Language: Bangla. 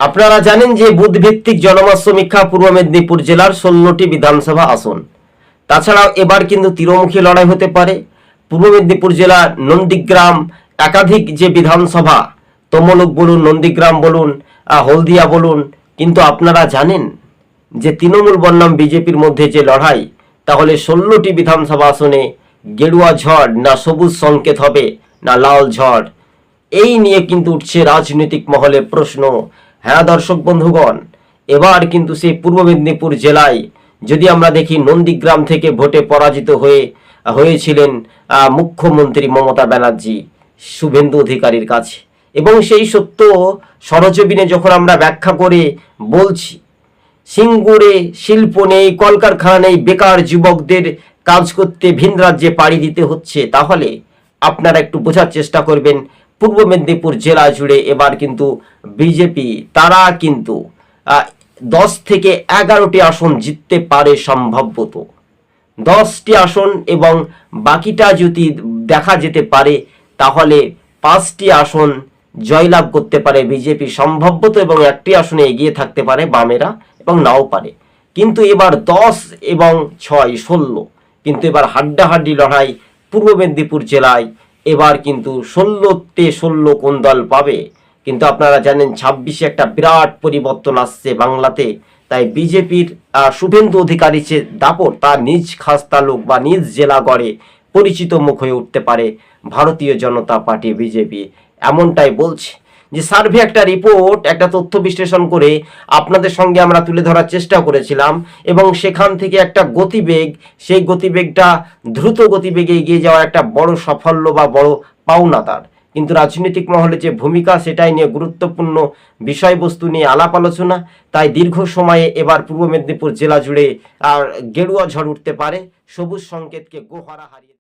আপনারা জানেন যে বুথভিত্তিক জনমত সমীক্ষা পূর্ব মেদিনীপুর জেলার ষোলোটি বিধানসভা আসন। তাছাড়াও এবার কিন্তু তীরমুখী লড়াই হতে পারে। পূর্ব মেদিনীপুর জেলার নন্দীগ্রাম একাধিক যে বিধানসভা, তমলুক বলুন, নন্দীগ্রাম বলুন হলদিয়া বলুন, কিন্তু আপনারা জানেন যে তৃণমূল বনাম বিজেপির মধ্যে যে লড়াই, তাহলে ষোলোটি বিধানসভা আসনে গেরুয়া ঝড় না সবুজ সংকেত হবে না লাল ঝড়, এই নিয়ে কিন্তু উঠছে রাজনৈতিক মহলে প্রশ্ন। হ্যাঁ দর্শক বন্ধুগণ, এবার কিন্তু সেই পূর্ব মেদিনীপুর জেলায় যদি আমরা দেখি নন্দীগ্রাম থেকে ভোটে পরাজিত হয়ে, হয়েছিলেন মুখ্যমন্ত্রী মমতা ব্যানার্জি, শুভেন্দু অধিকারীর কাছে। এবং সেই সত্য সরজমিনে যখন আমরা ব্যাখ্যা করে বলছি, সিঙ্গুরে শিল্প নেই, কলকারখানা নেই, বেকার যুবকদের কাজ করতে ভিন রাজ্যে পাড়ি দিতে হচ্ছে, তাহলে আপনারা একটু বোঝার চেষ্টা করবেন পূর্ব মেদিনীপুর জেলা জুড়ে এবার কিন্তু বিজেপি, তারা কিন্তু দশ থেকে এগারোটি আসন জিততে পারে সম্ভবত দশটি আসন এবং বাকিটা যদি দেখা যেতে পারে, তাহলে পাঁচটি আসন জয়লাভ করতে পারে বিজেপি। সম্ভবত এবং একটি আসনে এগিয়ে থাকতে পারে বামেরা এবং নাও পারে। কিন্তু এবার দশ এবং ছয়, ষোলো, কিন্তু এবার হাড্ডাহাড্ডি লড়াই পূর্ব মেদিনীপুর জেলায় এবার কিন্তু ষোলোতে ষোলো কোন দল পাবে? কিন্তু আপনারা জানেন ছাব্বিশে একটা বিরাট পরিবর্তন আসছে বাংলাতে। তাই বিজেপির শুভেন্দু অধিকারী যে দাপট তার নিজ খাস্তা লোক বা নিজ জেলা গড়ে পরিচিত মুখ হয়ে উঠতে পারে ভারতীয় জনতা পার্টি বিজেপি। এমনটাই বলছে। যে সার্ভে একটা রিপোর্ট একটা তথ্য বিশ্লেষণ করে আপনাদের সঙ্গে আমরা তুলে ধরার চেষ্টা করেছিলাম এবং সেখান থেকে একটা গতিবেগ, সেই গতিবেগটা দ্রুত গতিবেগে এগিয়ে যাওয়া একটা বড় সাফল্য বা বড় পাওনা তার। কিন্তু রাজনৈতিক মহলে যে ভূমিকা, সেটাই নিয়ে গুরুত্বপূর্ণ বিষয়বস্তু নিয়ে আলাপ আলোচনা, তাই দীর্ঘ সময়ে এবার পূর্ব মেদিনীপুর জেলা জুড়ে আর গেরুয়া ঝড় উঠতে পারে। সবুজ সংকেতকে গোহারা হারিয়ে